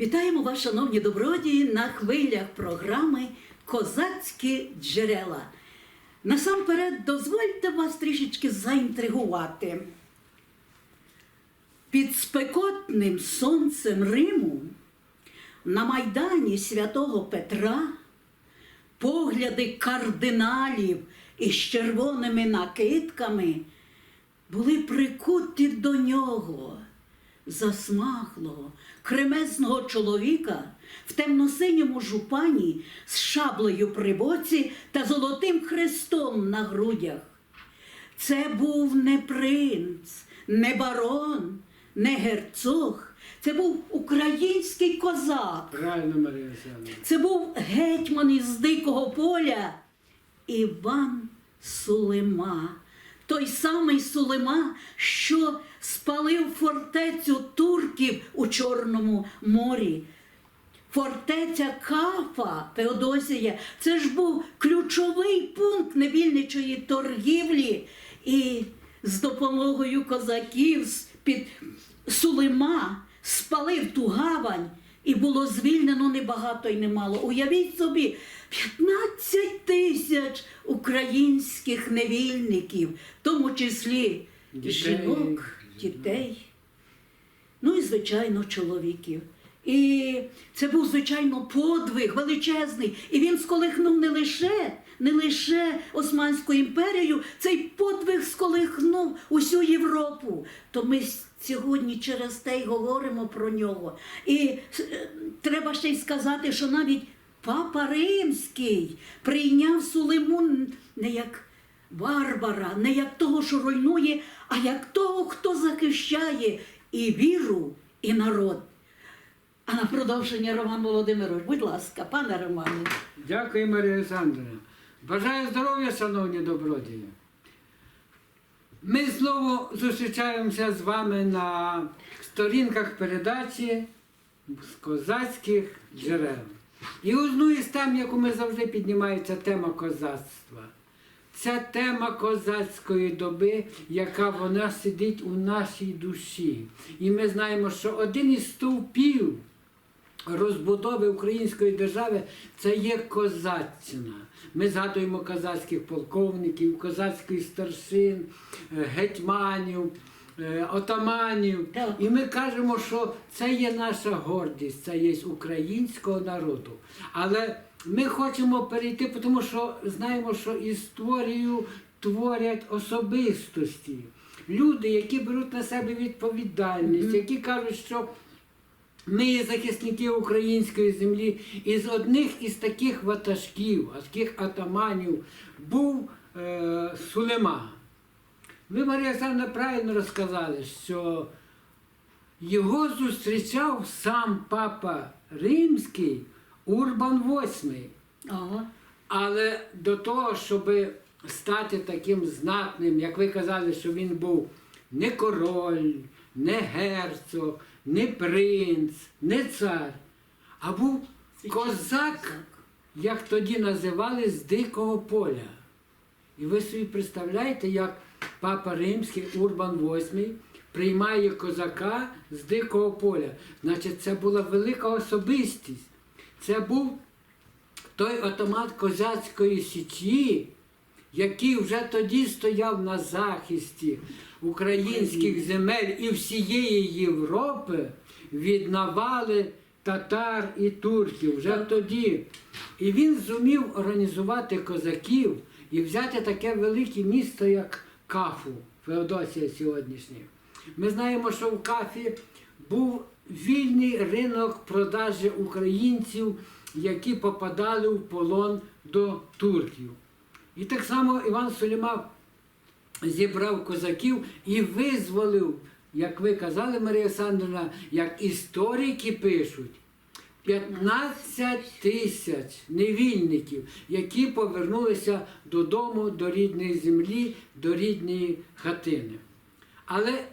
Вітаємо вас, шановні добродії, на хвилях програми Козацькі джерела. Насамперед, дозвольте вас трішечки заінтригувати. Під спекотним сонцем Риму на майдані святого Петра погляди кардиналів із червоними накидками були прикуті до нього, засмаглого, кремезного чоловіка в темно-синьому жупані з шаблею при боці та золотим хрестом на грудях. Це був не принц, не барон, не герцог. Це був український козак. Правильно, Марія Олександровна. Це був гетьман із дикого поля Іван Сулима. Той самий Сулима, що спалив фортецю турків у Чорному морі. Фортеця Кафа Феодосія це ж був ключовий пункт невільничої торгівлі. І з допомогою козаків під Сулима спалив ту гавань, і було звільнено небагато і немало. Уявіть собі, 15 тисяч українських невільників, в тому числі Дітей. жінок, дітей. Ну і, звичайно, чоловіків. І це був, звичайно, подвиг величезний. І він сколихнув не лише, не лише Османську імперію, цей подвиг сколихнув усю Європу. То ми сьогодні через те й говоримо про нього. І е, треба ще й сказати, що навіть Папа Римський прийняв Сулиму не як варвара, не як того, що руйнує, а як того, хто захищає і віру, і народ. А на продовження Роман Володимирович, будь ласка, пане Романе. Дякую, Марія Олександровна. Бажаю здоров'я, шановні добродії. Ми знову зустрічаємося з вами на сторінках передачі з козацьких джерел. І одну із тем, яку ми завжди піднімаємо, це тема козацтва. Це тема козацької доби, яка вона сидить у нашій душі. І ми знаємо, що один із стовпів розбудови української держави це є козаччина. Ми згадуємо козацьких полковників, козацьких старшин, е, гетьманів, е, отаманів. І ми кажемо, що це є наша гордість, це є українського народу. Але ми хочемо перейти, тому що знаємо, що історію творять особистості. Люди, які беруть на себе відповідальність, які кажуть, що ми є захисники української землі, і з одних із таких ватажків, таких атаманів, був е, Сулейма. Ви, Марія Олександровна, правильно розказали, що його зустрічав сам папа Римський Урбан VIII. Ага. Але до того, щоб стати таким знатним, як ви казали, що він був не король, не герцог, не принц, не цар, а був козак, як тоді називали, з дикого поля. І ви собі представляєте, як папа Римський Урбан VIII приймає козака з дикого поля. Значить, це була велика особистість. Це був той автомат козацької січі, який вже тоді стояв на захисті українських земель і всієї Європи від навали татар і турків вже тоді. І він зумів організувати козаків і взяти таке велике місто, як Кафу, Феодосія сьогоднішня. Ми знаємо, що в Кафі був вільний ринок продажі українців, які попадали в полон до турків. І так само Іван Суліма зібрав козаків і визволив, як ви казали, Марія Олександровна, як історики пишуть, 15 тисяч невільників, які повернулися додому, до рідної землі, до рідної хатини. Але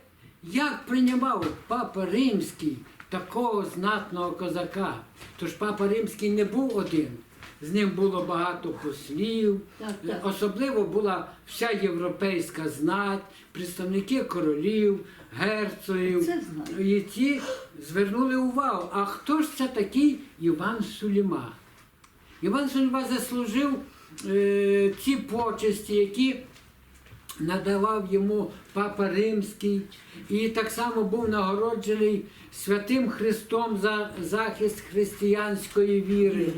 як приймав папа Римський такого знатного козака? Тож папа Римський не був один. З ним було багато послів, Так, так. особливо була вся європейська знать, представники королів, герцогів. І ці звернули увагу, а хто ж це такий Іван Суліма? Іван Суліма заслужив е, ці почесті, які надавав йому Папа Римський, і так само був нагороджений Святим Христом за захист християнської віри.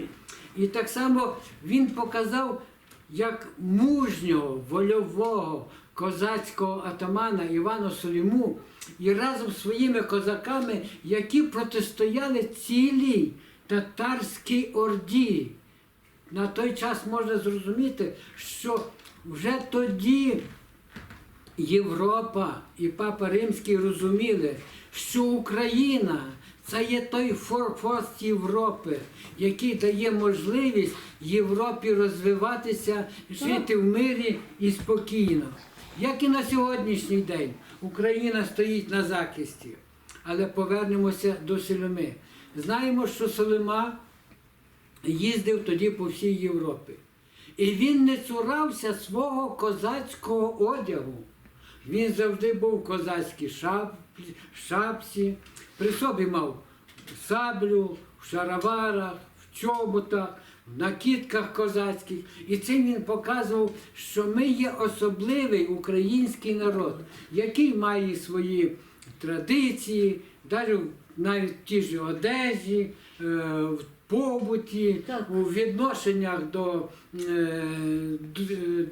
І так само він показав, як мужнього, вольового козацького атамана Івана Соліму і разом з своїми козаками, які протистояли цілій татарській орді. На той час можна зрозуміти, що вже тоді Європа і Папа Римський розуміли, що Україна це є той форпост Європи, який дає можливість Європі розвиватися, жити в мирі і спокійно. Як і на сьогоднішній день Україна стоїть на захисті. Але повернемося до Соломи. Знаємо, що Солома їздив тоді по всій Європі. І він не цурався свого козацького одягу. Він завжди був в козацькій шап, шапці, при собі мав саблю, в шароварах, в чоботах, в накидках козацьких. І цим він показував, що ми є особливий український народ, який має свої традиції, навіть в ті ж одежі, е, в побуті, у відношеннях до, е, е,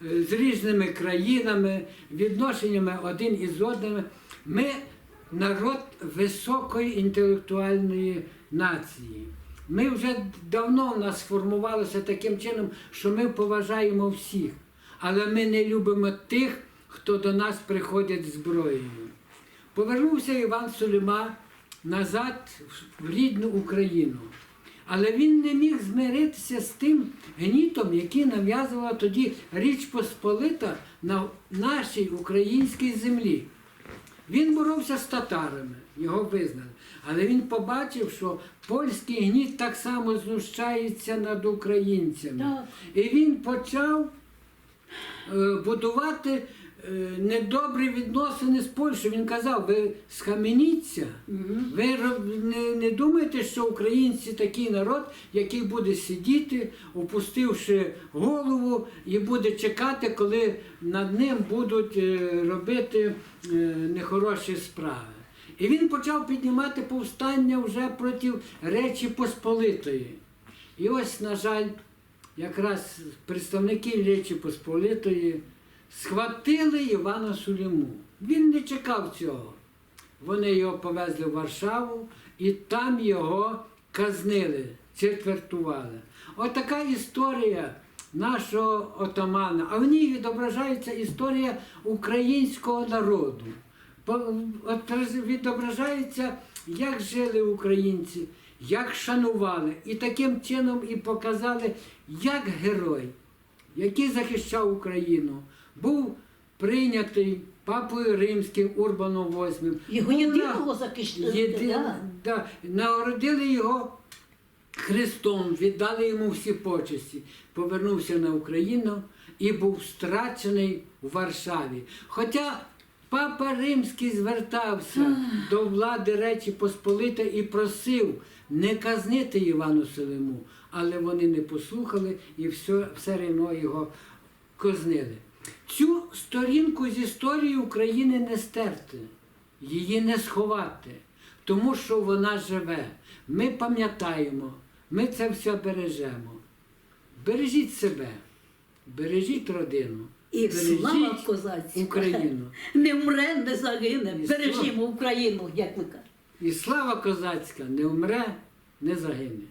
з різними країнами, відношеннями один із одним. Ми народ високої інтелектуальної нації. Ми вже давно в нас сформувалося таким чином, що ми поважаємо всіх, але ми не любимо тих, хто до нас приходять зброєю. Повернувся Іван Сулейма назад в рідну Україну. Але він не міг змиритися з тим гнітом, який нав'язувала тоді Річ Посполита на нашій українській землі. Він боровся з татарами, його визнали. Але він побачив, що польський гніт так само знущається над українцями. Так. І він почав е, будувати недобрі відносини з Польщею. Він казав, ви схаменіться, ви не, не думаєте, що українці такий народ, який буде сидіти, опустивши голову, і буде чекати, коли над ним будуть е, робити е, нехороші справи. І він почав піднімати повстання вже проти Речі Посполитої. І ось, на жаль, якраз представники Речі Посполитої схватили Івана Суліму. Він не чекав цього. Вони його повезли в Варшаву і там його казнили, четвертували. Отака історія нашого отамана. А в ній відображається історія українського народу. Відображається, як жили українці, як шанували. І таким чином і показали, як герой, який захищав Україну, був прийнятий Папою Римським Урбаном VIII. Його єдиного захистили, Єди- да. да, нагородили його Христом, віддали йому всі почесті. Повернувся на Україну і був страчений у Варшаві. Хоча Папа Римський звертався до влади Речі Посполитої і просив не казнити Івану Селиму, але вони не послухали і все, все рівно його казнили. Цю сторінку з історії України не стерти, її не сховати, тому що вона живе. Ми пам'ятаємо, ми це все бережемо. Бережіть себе, бережіть родину, І слава бережіть козацька. Україну. Не вмре, не загине. І Бережімо Україну, як ви кажете. І слава козацька не вмре, не загине.